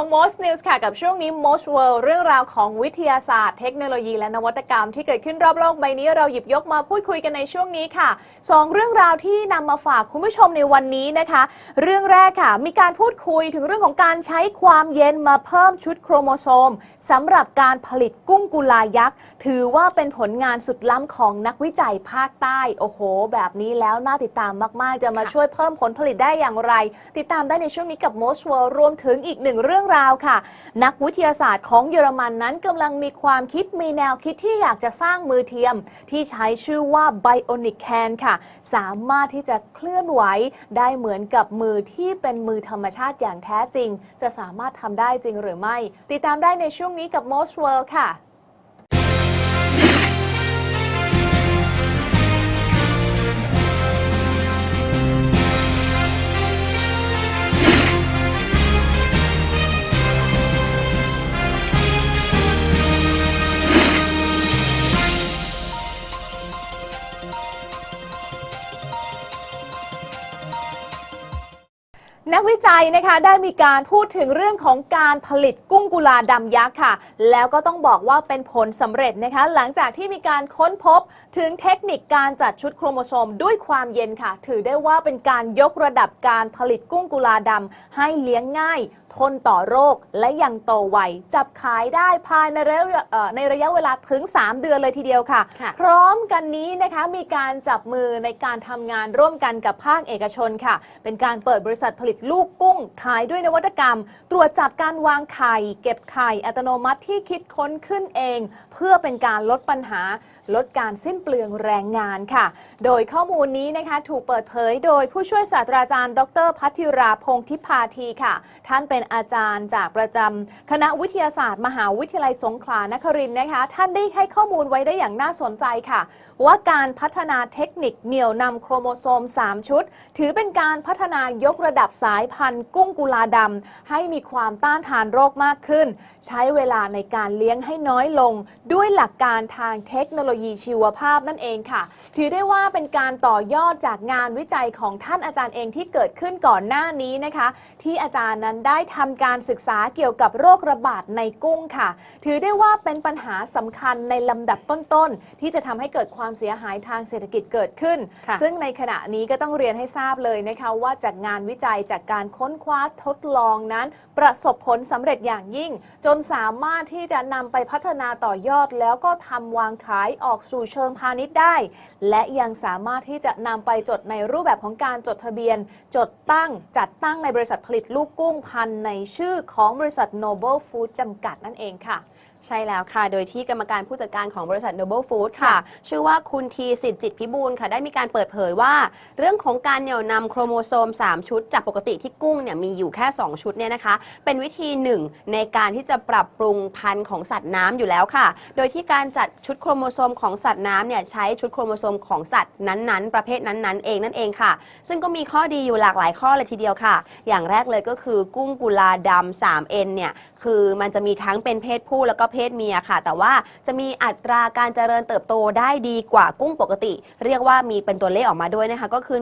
ของ Most News ค่ะ กับช่วงนี้ Most World เรื่องราวของวิทยาศาสตร์ เทคโนโลยี และนวัตกรรมที่เกิดขึ้นรอบโลกใบนี้เราหยิบยกมาพูดคุยกันในช่วงนี้ค่ะ 2 เรื่องราวที่นำมาฝากคุณผู้ชมในวันนี้นะคะ เรื่องแรกค่ะ มีการพูดคุยถึงเรื่องของการใช้ความเย็นมาเพิ่มชุดโครโมโซมสำหรับการผลิตกุ้งกุลายักษ์ถือว่าเป็นผลงานสุดล้ำของนักวิจัยภาคใต้โอ้โห แบบนี้แล้วน่าติดตามมาก ๆ จะมาช่วยเพิ่มผลผลิตได้อย่างไร ติดตามได้ในช่วงนี้กับ Most World รวมถึงอีกหนึ่งเรื่องราวค่ะ นักวิทยาศาสตร์ของเยอรมันนั้นกำลังมีความคิดมีแนวคิดที่อยากจะสร้างมือเทียม ที่ใช้ชื่อว่า Bionic Hand ค่ะ สามารถที่จะเคลื่อนไหวได้เหมือนกับมือที่เป็นมือธรรมชาติอย่างแท้จริง จะสามารถทำได้จริงหรือไม่ ติดตามได้ในช่วงนี้กับ Most World ค่ะ นักวิจัยนะคะได้มีการพูดถึงเรื่องของการผลิตกุ้งกุลาดำยักษ์ค่ะ แล้วก็ต้องบอกว่าเป็นผลสำเร็จนะคะ หลังจากที่มีการค้นพบถึงเทคนิคการจัดชุดโครโมโซมด้วยความเย็นค่ะ ถือได้ว่าเป็นการยกระดับการผลิตกุ้งกุลาดำให้เลี้ยงง่าย ทนต่อโรคและยังโตไวจับขายได้ภายในระยะเอ่อในระยะเวลาถึง 3 เดือนเลยทีเดียวค่ะค่ะ พร้อมกันนี้นะคะมีการจับมือในการทำงานร่วมกันกับภาคเอกชนค่ะ เป็นการเปิดบริษัทผลิตลูกกุ้ง ขายด้วยนวัตกรรม ตรวจจับการวางไข่ เก็บไข่อัตโนมัติที่คิดค้นขึ้นเอง เพื่อเป็นการลดปัญหา ลดการสิ้นเปลืองแรงงานค่ะ โดยข้อมูลนี้นะคะถูกเปิดเผยโดยผู้ช่วยศาสตราจารย์ ดรพัทิราพงศ์ทิพาทีค่ะ ท่านเป็นอาจารย์จากประจำคณะวิทยาศาสตร์ มหาวิทยาลัยสงขลานครินนะคะ ท่านได้ให้ข้อมูลไว้ได้อย่างน่าสนใจค่ะ ว่าการพัฒนาเทคนิคเหนี่ยวนำโครโมโซม 3 ชุด ถือเป็นการพัฒนายกระดับสายพันธุ์ กุ้งกุลาดำให้มีความต้านทานโรคมากขึ้น ใช้เวลาในการเลี้ยงให้น้อยลง ด้วยหลักการทางเทคโนโลยียีชีวภาพนั่นเองค่ะ ถือได้ว่าเป็นการต่อยอดจากงานวิจัยของท่านอาจารย์เองที่เกิดขึ้นก่อนหน้านี้นะคะ ที่อาจารย์นั้นได้ทำการศึกษาเกี่ยวกับโรคระบาดในกุ้งค่ะ ถือได้ว่าเป็นปัญหาสำคัญในลำดับต้นๆ ที่จะทำให้เกิดความเสียหายทางเศรษฐกิจเกิดขึ้นค่ะซึ่งในขณะนี้ก็ต้องเรียนให้ทราบเลยนะคะว่าจากงานวิจัยจากการค้นคว้าทดลองนั้น ประสบผลสำเร็จอย่างยิ่ง จนสามารถที่จะนำไปพัฒนาต่อยอดแล้วก็ทำวางขายออกสู่เชิงพาณิชย์ได้และยังสามารถที่จะนำไปจดในรูปแบบของการจดทะเบียน จดตั้งจัดตั้งในบริษัทผลิตลูกกุ้งพันในชื่อของบริษัท Noble Food จำกัดนั่นเองค่ะ ใช่แล้วค่ะ โดยที่กรรมการผู้จัดการของบริษัท Noble Food ค่ะค่ะ ชื่อว่าคุณทีสิทธิ์จิตพิบูลค่ะ ได้มีการเปิดเผยว่า เรื่องของการเหนี่ยวนำโครโมโซม 3 ชุด จากปกติที่กุ้งเนี่ยมีอยู่แค่ 2 ชุดเนี่ยนะคะ เป็นวิธีหนึ่งในการที่จะปรับปรุงพันธุ์ของสัตว์น้ำอยู่แล้วค่ะ โดยที่การจัดชุดโครโมโซมของสัตว์น้ำเนี่ยใช้ชุดโครโมโซมของสัตว์นั้นๆ ประเภทนั้นๆ เองนั่นเองค่ะ ซึ่งก็มีข้อดีอยู่หลากหลายข้อเลยทีเดียวค่ะ อย่างแรกเลยก็คือกุ้งกุลาดำ 3N เนี่ยคือมันจะมีทั้งเป็นเพศผู้แล้วก็เพศเมียค่ะ แต่ว่าจะมีอัตราการเจริญเติบโตได้ดีกว่ากุ้งปกติ เรียกว่ามีเป็นตัวเลขออกมาด้วยนะคะ ก็คือ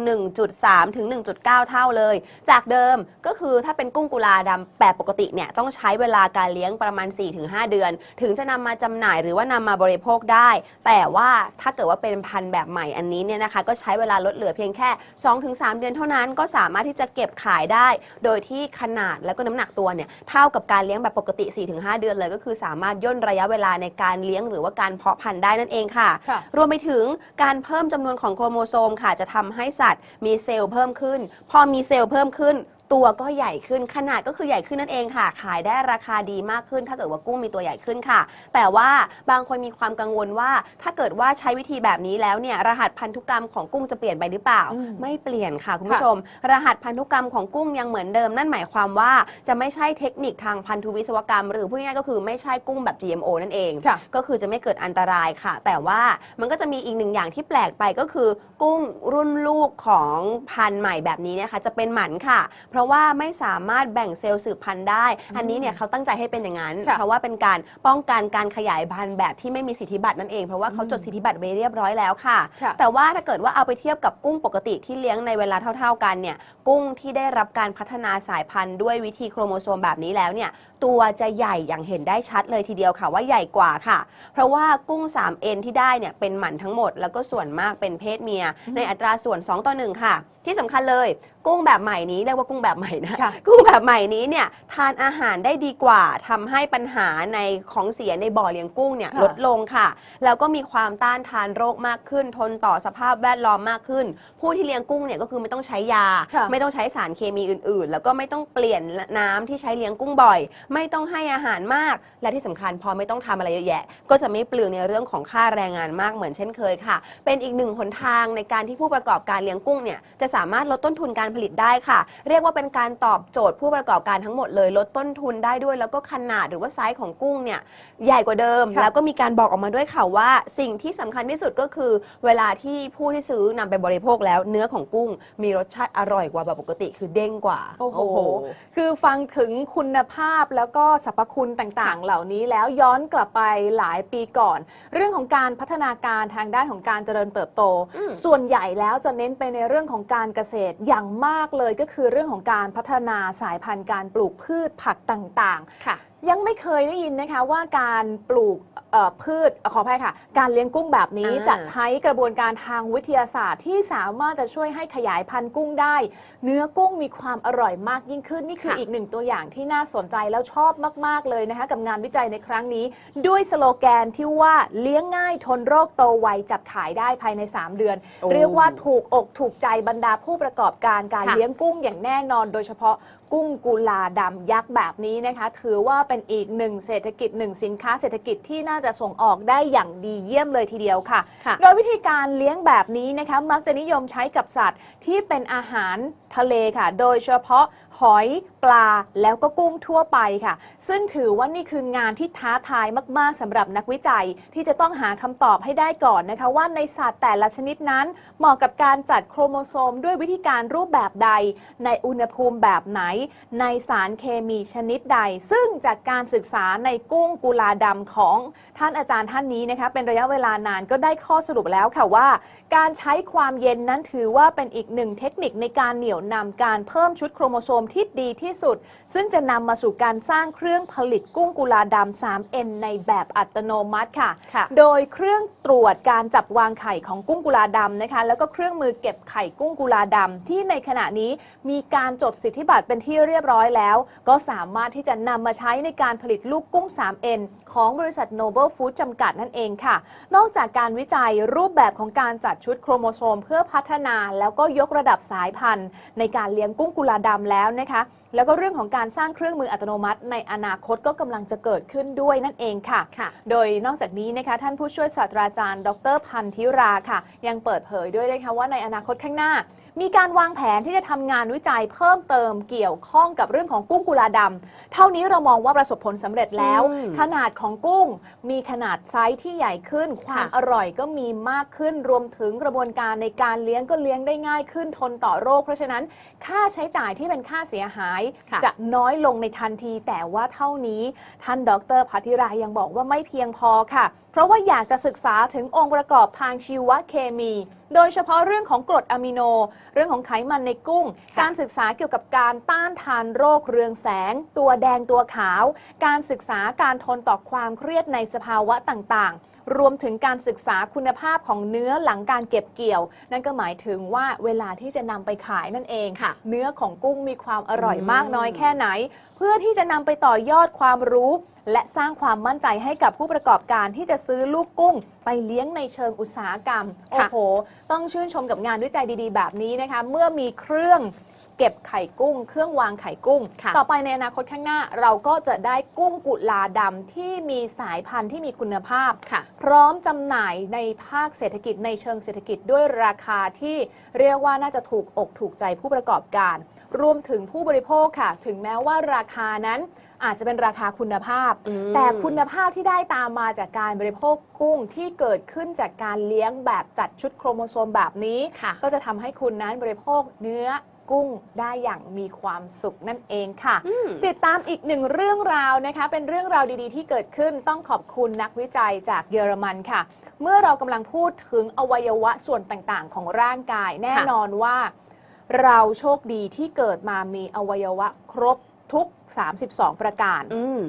1.3 ถึง 1.9 เท่าเลย จากเดิมก็คือถ้าเป็นกุ้งกุลาดำแบบปกติเนี่ยต้องใช้เวลาการเลี้ยงประมาณ 4-5 เดือน ถึงจะนำมาจำหน่ายหรือว่านำมาบริโภคได้ แต่ว่าถ้าเกิดว่าเป็นพันธุ์แบบใหม่อันนี้เนี่ยนะคะ ก็ใช้เวลาลดเหลือเพียงแค่ 2-3 เดือนเท่านั้นก็สามารถที่จะเก็บขายได้ โดยที่ขนาดแล้วก็น้ำหนักตัวเนี่ยเท่ากับการเลี้ยงแบบปกติ 4-5 เดือนเลยก็คือสามารถย่นระยะเวลาในการเลี้ยงหรือว่าการเพาะพันธุ์ได้นั่นเองค่ะ ค่ะ รวมไปถึงการเพิ่มจำนวนของโครโมโซมค่ะ จะทำให้สัตว์ มีเซลล์เพิ่มขึ้น พอมีเซลล์เพิ่มขึ้น ตัวก็ใหญ่ขึ้นขนาดก็คือใหญ่ขึ้นนั่นเองค่ะ ขายได้ราคาดีมากขึ้น ถ้าเกิดว่ากุ้งมีตัวใหญ่ขึ้นค่ะ แต่ว่าบางคนมีความกังวลว่า ถ้าเกิดว่าใช้วิธีแบบนี้แล้วเนี่ยรหัสพันธุกรรมของกุ้งจะเปลี่ยนไปหรือเปล่าอืมไม่เปลี่ยนค่ะคุณผู้ชม รหัสพันธุกรรมของกุ้งยังเหมือนเดิม นั่นหมายความว่าจะไม่ใช่เทคนิคทางพันธุวิศวกรรม หรือพูดง่ายๆก็คือไม่ใช่กุ้งแบบ GMO นั่นเองค่ะก็คือจะไม่เกิดอันตรายค่ะ แต่ว่ามันก็จะมีอีกหนึ่งอย่างที่แปลกไปก็คือ กุ้งรุ่นลูกของพันธุ์ใหม่แบบนี้นะคะจะเป็นหมันค่ะเพราะว่าไม่สามารถแบ่งเซลล์สืบพันธุ์ได้ อันนี้เนี่ยเขาตั้งใจให้เป็นอย่างนั้นค่ะเพราะว่าเป็นการป้องกันการขยายพันธุ์แบบที่ไม่มีสิทธิบัตรนั่นเอง เพราะว่าเขาจดสิทธิบัตรไว้เรียบร้อยแล้วค่ะค่ะ แต่ว่าถ้าเกิดว่าเอาไปเทียบกับกุ้งปกติที่เลี้ยงในเวลาเท่า ๆกันเนี่ย กุ้งที่ได้รับการพัฒนาสายพันธุ์ด้วยวิธีโครโมโซมแบบนี้แล้วเนี่ย ตัวจะใหญ่อย่างเห็นได้ชัดเลยทีเดียวค่ะว่าใหญ่กว่าค่ะ เพราะว่ากุ้ง 3N ที่ได้เนี่ยเป็นหมันทั้งหมด แล้วก็ส่วนมากเป็นเพศเมีย ในอัตราส่วน 2 ต่อ 1 ค่ะ ที่สำคัญเลย กุ้งแบบใหม่นี้เรียกว่ากุ้งแบบใหม่นะค่ะกุ้งแบบใหม่นี้เนี่ยทานอาหารได้ดีกว่าทำให้ปัญหาในของเสียในบ่อเลี้ยงกุ้งเนี่ยค่ะ ลดลงค่ะ แล้วก็มีความต้านทานโรคมากขึ้น ทนต่อสภาพแวดล้อมมากขึ้น ผู้ที่เลี้ยงกุ้งเนี่ยก็คือไม่ต้องใช้ยา ค่ะ ไม่ต้องใช้สารเคมีอื่นๆ แล้วก็ไม่ต้องเปลี่ยนน้ำที่ใช้เลี้ยงกุ้งบ่อย ไม่ต้องให้อาหารมาก และที่สำคัญพอไม่ต้องทำอะไรเยอะแยะ ก็จะไม่เปลืองในเรื่องของค่าแรงงานมากเหมือนเช่นเคยค่ะ เป็นอีกหนึ่งหนทางในการที่ผู้ประกอบการเลี้ยงกุ้งเนี่ยจะสามารถลดต้นทุนการผลิตได้ค่ะ เรียกว่าเป็นการตอบโจทย์ผู้ประกอบการทั้งหมดเลย ลดต้นทุนได้ด้วย แล้วก็ขนาดหรือว่าไซส์ของกุ้งเนี่ยใหญ่กว่าเดิมค่ะแล้วก็มีการบอกออกมาด้วยค่ะว่า สิ่งที่สำคัญที่สุดก็คือ เวลาที่ผู้ที่ซื้อนำไปบริโภคแล้วเนื้อของกุ้ง มีรสชาติอร่อยกว่าแบบปกติคือเด้งกว่าโอ้โหคือฟังถึงคุณภาพแล้วก็สรรพคุณต่างๆ เหล่านี้แล้วย้อนกลับไปหลายปีก่อน เรื่องของการพัฒนาการทางด้านของการเจริญเติบโตอืมส่วนใหญ่แล้วจะเน้นไปในเรื่องของการเกษตรอย่างมากเลยก็คือเรื่องของการพัฒนาสายพันธุ์การปลูกพืชผักต่างๆค่ะยังไม่เคยได้ยินนะคะว่าการปลูกเอ่อ พืชเอ่อขออภัยค่ะ การเลี้ยงกุ้งแบบนี้อ่าจะใช้กระบวนการทางวิทยาศาสตร์ ที่สามารถจะช่วยให้ขยายพันธุ์กุ้งได้ เนื้อกุ้งมีความอร่อยมากยิ่งขึ้น นี่คือค่ะอีกหนึ่งตัวอย่างที่น่าสนใจแล้วชอบมาก ๆ เลยนะคะ กับงานวิจัยในครั้งนี้ ด้วยสโลแกนที่ว่าเลี้ยงง่ายทนโรคโตไวจับขายได้ภายใน 3 เดือนโอ้เรียกว่าถูกอกถูกใจบรรดาผู้ประกอบการการค่ะเลี้ยงกุ้งอย่างแน่นอน โดยเฉพาะกุ้งกุลาดำยักษ์แบบนี้นะคะ ถือว่าเป็นอีกหนึ่งเศรษฐกิจหนึ่งสินค้าเศรษฐกิจที่น่าจะส่งออกได้อย่างดีเยี่ยมเลยทีเดียวค่ะค่ะโดยวิธีการเลี้ยงแบบนี้นะคะ มักจะนิยมใช้กับสัตว์ที่เป็นอาหารทะเลค่ะ โดยเฉพาะ หอยปลาแล้วก็กุ้งทั่วไปค่ะ ซึ่งถือว่านี่คืองานที่ท้าทายมาก ๆสำหรับนักวิจัย ที่จะต้องหาคำตอบให้ได้ก่อนนะคะ ว่าในสัตว์แต่ละชนิดนั้น เหมาะกับการจัดโครโมโซมด้วยวิธีการรูปแบบใด ในอุณหภูมิแบบไหน ในสารเคมีชนิดใด ซึ่งจากการศึกษาในกุ้งกุลาดำของท่านอาจารย์ท่านนี้นะคะเป็นระยะเวลานานก็ได้ข้อสรุปแล้วค่ะว่า การใช้ความเย็นนั้นถือว่าเป็นอีกหนึ่งเทคนิคในการเหนี่ยวนำการเพิ่มชุดโครโมโซมที่ดีที่สุด ซึ่งจะนำมาสู่การสร้างเครื่องผลิตกุ้งกุลาดำ 3N ในแบบอัตโนมัติค่ะ ค่ะ โดยเครื่องตรวจการจับวางไข่ของกุ้งกุลาดำนะคะ แล้วก็เครื่องมือเก็บไข่กุ้งกุลาดำที่ในขณะนี้มีการจดสิทธิบัตรเป็นที่เรียบร้อยแล้ว ก็สามารถที่จะนำมาใช้ในการผลิตลูกกุ้ง 3N ของบริษัท Noble Food จำกัดนั่นเองค่ะ นอกจากการวิจัยรูปแบบของการจัดชุดโครโมโซม เพื่อพัฒนาแล้วก็ยกระดับสายพันธุ์ ในการเลี้ยงกุ้งกุลาดำแล้วนะคะ แล้วก็เรื่องของการสร้างเครื่องมืออัตโนมัติ ในอนาคตก็กำลังจะเกิดขึ้นด้วยนั่นเองค่ะค่ะโดยนอกจากนี้นะคะท่านผู้ช่วยศาสตราจารย์ ดรพันธิราค่ะ ยังเปิดเผยด้วยนะคะว่าในอนาคตข้างหน้า มีการวางแผนที่จะทำงานวิจัยเพิ่มเติมเกี่ยวข้องกับเรื่องของกุ้งกุลาดำเท่านี้เรามองว่าประสบผลสำเร็จแล้วอืมขนาดของกุ้งมีขนาดไซส์ที่ใหญ่ขึ้น ความค่ะอร่อยก็มีมากขึ้นรวมถึงกระบวนการในการเลี้ยงก็เลี้ยงได้ง่ายขึ้นทนต่อโรค เพราะฉะนั้นค่าใช้จ่ายที่เป็นค่าเสียหายค่ะจะน้อยลงในทันทีแต่ว่าเท่านี้ ท่านดรพัทธิรายังบอกว่าไม่เพียงพอค่ะ เพราะว่าอยากจะศึกษาถึงองค์ประกอบทางชีวเคมี โดยเฉพาะเรื่องของกรดอะมิโน เรื่องของไขมันในกุ้งค่ะการศึกษาเกี่ยวกับการต้านทานโรคเรืองแสง ตัวแดงตัวขาว การศึกษาการทนต่อความเครียดในสภาวะต่างๆ รวมถึงการศึกษาคุณภาพของเนื้อหลังการเก็บเกี่ยว นั่นก็หมายถึงว่าเวลาที่จะนำไปขายนั่นเองค่ะ เนื้อของกุ้งมีความอร่อยอืมมากน้อยแค่ไหน เพื่อที่จะนำไปต่อยอดความรู้ และสร้างความมั่นใจให้กับผู้ประกอบการที่จะซื้อลูกกุ้ง ไปเลี้ยงในเชิงอุตสาหกรรมโอ้โห ต้องชื่นชมกับงานวิจัยดี ๆ แบบนี้นะคะ เมื่อมีเครื่อง เก็บไข่กุ้ง เครื่องวางไข่กุ้ง ค่ะต่อไปในอนาคตข้างหน้า เราก็จะได้กุ้งกุลาดำที่มีสายพันธุ์ที่มีคุณภาพ ค่ะ พร้อมจำหน่ายในภาคเศรษฐกิจในเชิงเศรษฐกิจด้วยราคาที่เรียกว่าน่าจะถูกอกถูกใจผู้ประกอบการ รวมถึงผู้บริโภคค่ะ ถึงแม้ว่าราคานั้นอาจจะเป็นราคาคุณภาพ อืม แต่คุณภาพที่ได้ตามมาจากการบริโภคกุ้งที่เกิดขึ้นจากการเลี้ยงแบบจัดชุดโครโมโซมแบบนี้ ค่ะ ก็จะทำให้คุณนั้นบริโภคเนื้อ กุ้งได้อย่างมีความสุขนั่นเองค่ะอืมติดตามอีกหนึ่งเรื่องราวนะคะ เป็นเรื่องราวดีๆ ที่เกิดขึ้นต้องขอบคุณนักวิจัยจากเยอรมันค่ะ เมื่อเรากำลังพูดถึงอวัยวะส่วนต่างๆ ของร่างกายแน่นอนว่า เราโชคดีที่เกิดมามีอวัยวะครบทุก 32 ประการอืม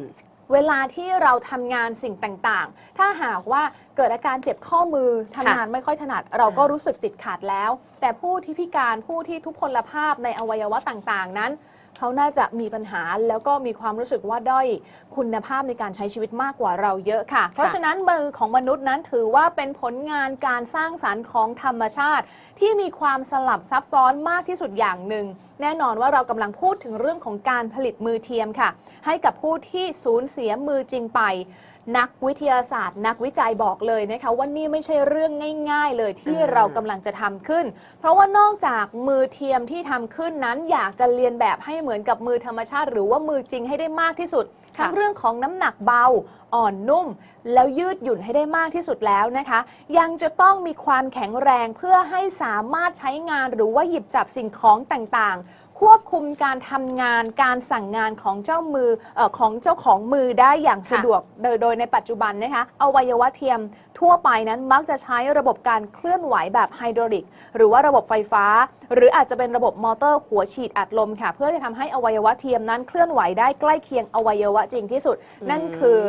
เวลาที่เราทำงานสิ่งต่างๆ ถ้าหากว่าเกิดอาการเจ็บข้อมือทำงานไม่ค่อยถนัด เราก็รู้สึกติดขัดแล้ว แต่ผู้ที่พิการผู้ที่ทุพพลภาพในอวัยวะต่างๆ นั้น เขาน่าจะมีปัญหาแล้วก็มีความรู้สึกว่าด้อยคุณภาพในการใช้ชีวิตมากกว่าเราเยอะค่ะ เพราะฉะนั้นมือของมนุษย์นั้นถือว่าเป็นผลงานการสร้างสรรค์ของธรรมชาติ ที่มีความสลับซับซ้อนมากที่สุดอย่างหนึ่ง แน่นอนว่าเรากำลังพูดถึงเรื่องของการผลิตมือเทียมค่ะ ให้กับผู้ที่สูญเสียมือจริงไป นักวิทยาศาสตร์ นักวิจัยบอกเลยนะคะว่านี่ไม่ใช่เรื่องง่าย ๆ เลยที่อ่าเรากำลังจะทำขึ้น เพราะว่านอกจากมือเทียมที่ทำขึ้นนั้นอยากจะเรียนแบบให้เหมือนกับมือธรรมชาติ หรือว่ามือจริงให้ได้มากที่สุด ค่ะ ทั้งเรื่องของน้ำหนักเบา อ่อนนุ่ม แล้วยืดหยุ่นให้ได้มากที่สุดแล้วนะคะ ยังจะต้องมีความแข็งแรงเพื่อให้สามารถใช้งานหรือว่าหยิบจับสิ่งของต่างๆ ควบคุมการทำงานการสั่งงานของเจ้ามือเออของเจ้าของมือได้อย่างสะดวกโดยโดยในปัจจุบันนะคะอวัยวะเทียมทั่วไปนั้นมักจะใช้ระบบการเคลื่อนไหวแบบไฮดรอลิก หรือว่าระบบไฟฟ้า หรืออาจจะเป็นระบบมอเตอร์หัวฉีดอัดลมค่ะ เพื่อจะทำให้อวัยวะเทียมนั้นเคลื่อนไหวได้ใกล้เคียงอวัยวะจริงที่สุด นั่นคือ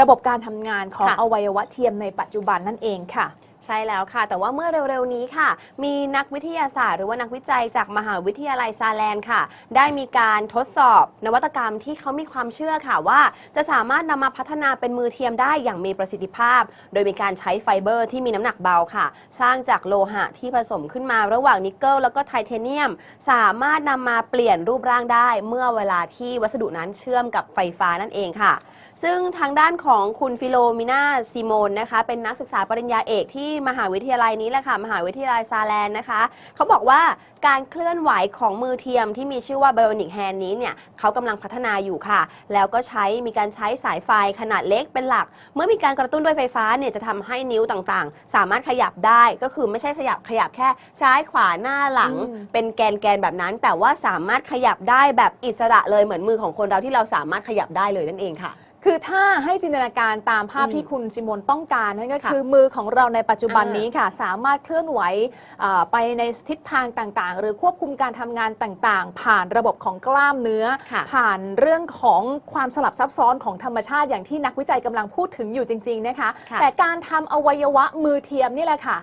ระบบการทำงานของค่ะ อวัยวะเทียมในปัจจุบันนั่นเองค่ะ ใช่แล้วค่ะ แต่ว่าเมื่อเร็วๆนี้ค่ะ มีนักวิทยาศาสตร์ หรือว่านักวิจัยจากมหาวิทยาลัยซาแลนค่ะ ได้มีการทดสอบนวัตกรรมที่เขามีความเชื่อค่ะว่า จะสามารถนำมาพัฒนาเป็นมือเทียมได้อย่างมีประสิทธิภาพ โดยมีการใช้ไฟเบอร์ที่มีน้ำหนักเบาค่ะ สร้างจากโลหะที่ผสมขึ้นมาระหว่างนิกเกิลแล้วก็ไทเทเนียม สามารถนำมาเปลี่ยนรูปร่างได้ เมื่อเวลาที่วัสดุนั้นเชื่อมกับไฟฟ้านั่นเองค่ะ ซึ่งทางด้านของคุณฟิโลมิน่าซิโมนนะคะเป็นนักศึกษาปริญญาเอกที่มหาวิทยาลัยนี้แหละค่ะ มหาวิทยาลัยซาแลนด์นะคะ เขาบอกว่าการเคลื่อนไหวของมือเทียมที่มีชื่อว่า Bionic Hand นี้เนี่ยเขากำลังพัฒนาอยู่ค่ะ แล้วก็ใช้มีการใช้สายไฟขนาดเล็กเป็นหลัก เมื่อมีการกระตุ้นด้วยไฟฟ้าเนี่ยจะทำให้นิ้วต่างๆ สามารถขยับได้ก็คือไม่ใช่ขยับขยับแค่ซ้ายขวาหน้าหลังอืมเป็นแกนแกนๆแบบนั้น แต่ว่าสามารถขยับได้แบบอิสระเลยเหมือนมือของคนเราที่เราสามารถขยับได้เลยนั่นเองค่ะ คือถ้าให้จินตนาการตามภาพอืมที่คุณซิมนต้องการนั่นก็ค่ะคือมือของเราในปัจจุบันอ่านี้นี้ค่ะ สามารถเคลื่อนไหวอ่าไปในทิศทางต่างๆ หรือควบคุมการทำงานต่างๆ ผ่านระบบของกล้ามเนื้อค่ะผ่านเรื่องของความสลับซับซ้อนของธรรมชาติอย่างที่นักวิจัยกำลังพูดถึงอยู่จริง ๆนะคะค่ะแต่การทำอวัยวะมือเทียมนี่แหละค่ะ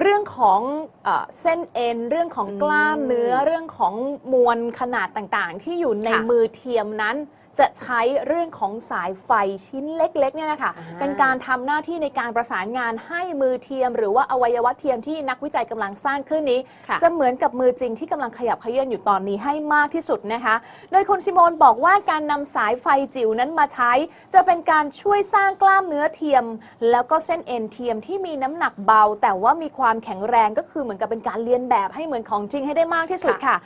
เรื่องของเออเส้นเอ็น เรื่องของกล้ามเนื้อเรื่องของมวลขนาดต่างๆ ที่อยู่ในค่ะมือเทียมนั้น จะใช้เรื่องของสายไฟชิ้นเล็กๆเนี่ยนะคะอ่าเป็นการทำหน้าที่ในการประสานงานให้มือเทียม หรือว่าอวัยวะเทียมที่นักวิจัยกำลังสร้างขึ้นนี้ค่ะเสมือนกับมือจริงที่กำลังขยับเขยื้อนอยู่ตอนนี้ให้มากที่สุดนะคะ โดยคุณซิโมนบอกว่าการนำสายไฟจิ๋วนั้นมาใช้ จะเป็นการช่วยสร้างกล้ามเนื้อเทียม แล้วก็เส้นเอ็นเทียมที่มีน้ำหนักเบา แต่ว่ามีความแข็งแรงก็คือเหมือนกับเป็นการเรียนแบบให้เหมือนของจริงให้ได้มากที่สุดค่ะ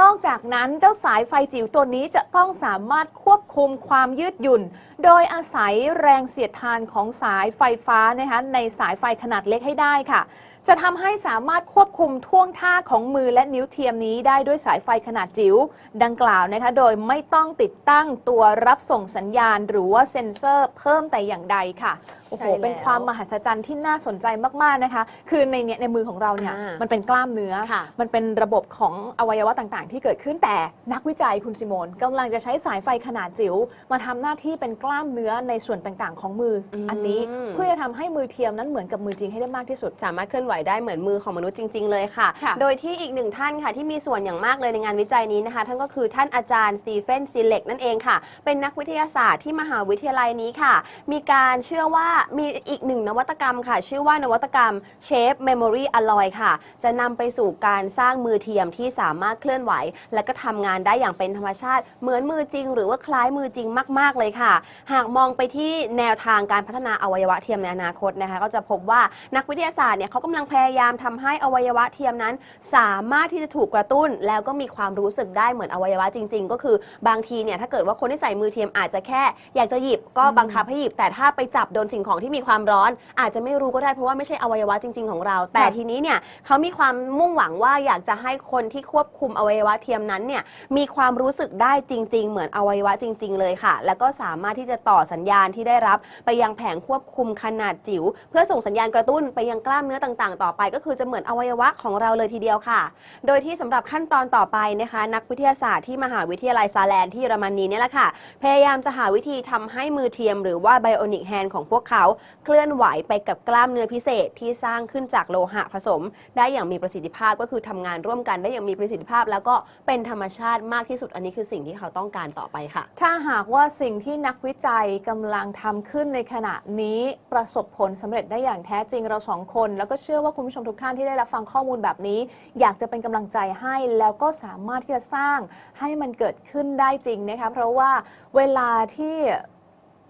นอกจากนั้นเจ้าสายไฟจิ๋วตัวนี้จะต้องสามารถควบคุมความยืดหยุ่น โดยอาศัยแรงเสียดทานของสายไฟฟ้านะคะในสายไฟขนาดเล็กให้ได้ค่ะ จะทำให้สามารถควบคุมท่วงท่าของมือและนิ้วเทียมนี้ได้ด้วยสายไฟขนาดจิ๋วดังกล่าวนะคะ โดยไม่ต้องติดตั้งตัวรับส่งสัญญาณ หรือว่าเซ็นเซอร์เพิ่มแต่อย่างใดค่ะโอ้โหใช่แล้วเป็นความมหัศจรรย์ที่น่าสนใจมากๆนะคะ คือในเนี่ยในมือของเราเนี่ยอ่ามัมันเป็นกล้ามเนื้อค่ะมันเป็นระบบของอวัยวะต่างๆ ที่เกิดขึ้นแต่นักวิจัยคุณซิโมนกำลังจะใช้สายไฟขนาดจิ๋วมาทำหน้าที่เป็นกล้ามเนื้อในส่วนต่างๆ ของมืออมอันนี้เพื่อจะทำให้มือเทียมนั้นเหมือนกับมือจริงให้ได้มากที่สุดสามารถเคลื่อนไหวได้เหมือนมือของมนุษย์จริง ๆ เลยค่ะค่ะ โดยที่อีกหนึ่งท่านค่ะที่มีส่วนอย่างมากเลยในงานวิจัยนี้นะคะ ท่านก็คือท่านอาจารย์สตีเฟนซิเล็กนั่นเองค่ะ เป็นนักวิทยาศาสตร์ที่มหาวิทยาลัยนี้ค่ะ มีการเชื่อว่ามีอีกหนึ่งนวัตกรรมค่ะ ชื่อว่านวัตกรรม Shape Memory Alloy ค่ะ จะนำไปสู่การสร้างมือเทียมที่สามารถเคลื่อนไหว และก็ทำงานได้อย่างเป็นธรรมชาติ เหมือนมือจริง หรือว่าคล้ายมือจริงมาก ๆ เลยค่ะ หากมองไปที่แนวทางการพัฒนาอวัยวะเทียมในอนาคตนะคะ ก็จะพบว่านักวิทยาศาสตร์เนี่ยเขากำลังพยายามทำให้อวัยวะเทียมนั้น สามารถที่จะถูกกระตุ้น แล้วก็มีความรู้สึกได้เหมือนอวัยวะจริง ๆ ก็คือบางทีเนี่ยถ้าเกิดว่าคนที่ใส่มือเทียมอาจจะแค่ อยากจะหยิบก็บังคับให้หยิบ แต่ถ้าไปจับโดนสิ่งของที่มีความร้อน อาจจะไม่รู้ก็ได้เพราะว่าไม่ใช่อวัยวะจริง ๆของเรา แต่ทีนี้เนี่ยเขามีความมุ่งหวังว่าอยากจะให้คนที่ควบคุมอวัยวะเทียมนั้นเนี่ยมีความรู้สึกได้จริง ๆ เหมือนอวัยวะจริง ๆ เลยค่ะ แล้วก็สามารถที่จะต่อสัญญาณที่ได้รับ ไปยังแผงควบคุมขนาดจิ๋วเพื่อส่งสัญญาณกระตุ้นไปยังกล้ามเนื้อต่างๆต่อไปก็คือจะเหมือนอวัยวะของเราเลยทีเดียวค่ะ โดยที่สำหรับขั้นตอนต่อไปนะคะ นักวิทยาศาสตร์ที่มหาวิทยาลัยซาแลนที่เยอรมนีเนี่ยแหละค่ะ พยายามจะหาวิธีทำให้มือเทียม หรือว่าไบโอนิกแฮนของพวกเขา เคลื่อนไหวไปกับกล้ามเนื้อพิเศษที่สร้างขึ้นจากโลหะผสม ได้อย่างมีประสิทธิภาพก็คือทำงานร่วมกันได้อย่างมีประสิทธิภาพ แล้วก็เป็นธรรมชาติมากที่สุดอันนี้คือสิ่งที่เขาต้องการต่อไปค่ะ ถ้าหากว่าสิ่งที่นักวิจัยกำลังทำขึ้นในขณะนี้ประสบผลสำเร็จได้อย่างแท้จริงเราสองคน แล้วก็เชื่อว่าคุณผู้ชมทุกท่านที่ได้รับฟังข้อมูลแบบนี้ อยากจะเป็นกำลังใจให้แล้วก็สามารถที่จะสร้างให้มันเกิดขึ้นได้จริงนะคะเพราะว่าเวลาที่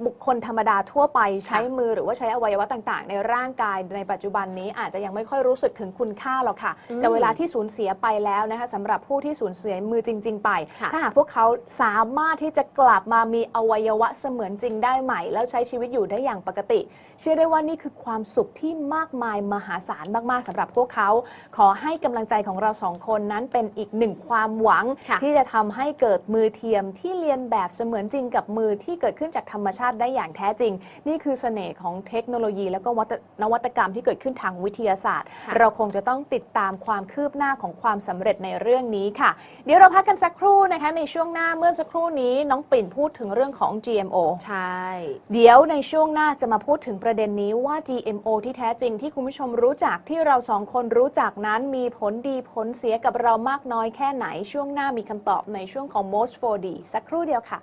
บุคคลธรรมดาทั่วไปใช้มือหรือว่าใช้อวัยวะต่างๆ ในร่างกายในปัจจุบันนี้อาจจะยังไม่ค่อยรู้สึกถึงคุณค่าหรอกค่ะอืมแต่เวลาที่สูญเสียไปแล้วนะคะสำหรับผู้ที่สูญเสียมือจริง ๆ ไปค่ะถ้าหากพวกเขาสามารถที่จะกลับมามีอวัยวะเสมือนจริงได้ใหม่ แล้วใช้ชีวิตอยู่ได้อย่างปกติ เชื่อได้ว่านี่คือความสุขที่มากมายมหาศาลมาก ๆสำหรับพวกเขา ขอให้กำลังใจของเราสองคนนั้นเป็นอีกหนึ่งความหวังค่ะที่จะทำให้เกิดมือเทียมที่เรียนแบบเสมือนจริงกับมือที่เกิดขึ้นจากธรรมชาติได้อย่างแท้จริง นี่คือเสน่ห์ของเทคโนโลยี แล้วก็วัตนวัตกรรมที่เกิดขึ้นทางวิทยาศาสตร์ค่ะเราคงจะต้องติดตามความคืบหน้าของความสำเร็จในเรื่องนี้ค่ะ เดี๋ยวเราพักกันสักครู่นะคะในช่วงหน้าเมื่อสักครู่นี้น้องปิ่นพูดถึงเรื่องของ GMO ใช่ เดี๋ยวในช่วงหน้าจะมาพูดถึงประเด็นนี้ว่า GMO ที่แท้จริงที่คุณผู้ชมรู้จักที่เราสองคนรู้จักนั้นมีผลดีผลเสียกับเรามากน้อยแค่ไหนช่วงหน้ามีคำตอบในช่วงของ most 4D สักครู่เดียวค่ะ